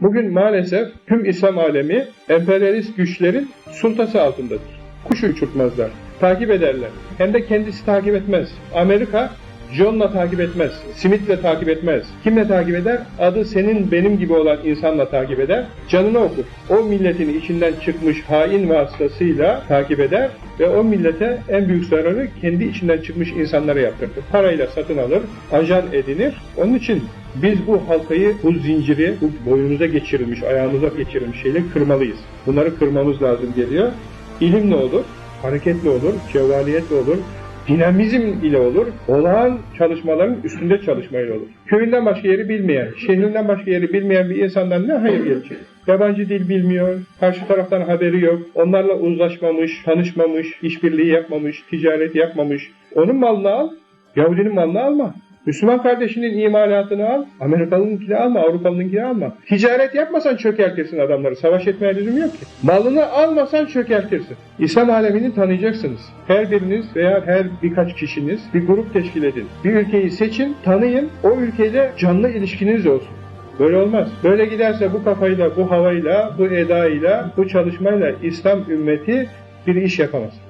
Bugün maalesef tüm İslam alemi emperyalist güçlerin sultası altındadır. Kuş uçurtmazlar, takip ederler. Hem de kendisi takip etmez. Amerika John'la takip etmez, Smith'le takip etmez. Kimle takip eder? Adı senin benim gibi olan insanla takip eder. Canını okur. O milletin içinden çıkmış hain vasıtasıyla takip eder ve o millete en büyük zararı kendi içinden çıkmış insanlara yaptırır. Parayla satın alır, ajan edinir. Onun için biz bu halkayı, bu zinciri, bu boynumuza geçirilmiş, ayağımıza geçirilmiş şeyle kırmalıyız. Bunları kırmamız lazım geliyor. İlim ne olur? Hareketli olur, cevvaliyetle olur, dinamizm ile olur, olağan çalışmaların üstünde çalışmayla olur. Köyünden başka yeri bilmeyen, şehrinden başka yeri bilmeyen bir insandan ne hayır gelecek? Yabancı dil bilmiyor, karşı taraftan haberi yok, onlarla uzlaşmamış, tanışmamış, işbirliği yapmamış, ticaret yapmamış. Onun malını al, Yahudinin malını alma. Müslüman kardeşinin imalatını al, Amerikalının alma, Avrupalının alma. Ticaret yapmasan çökertirsin adamları, savaş etmeye lüzum yok ki. Malını almasan çökertirsin. İslam alemini tanıyacaksınız. Her biriniz veya her birkaç kişiniz bir grup teşkil edin. Bir ülkeyi seçin, tanıyın, o ülkeyle canlı ilişkiniz olsun. Böyle olmaz. Böyle giderse bu kafayla, bu havayla, bu edayla, bu çalışmayla İslam ümmeti bir iş yapamaz.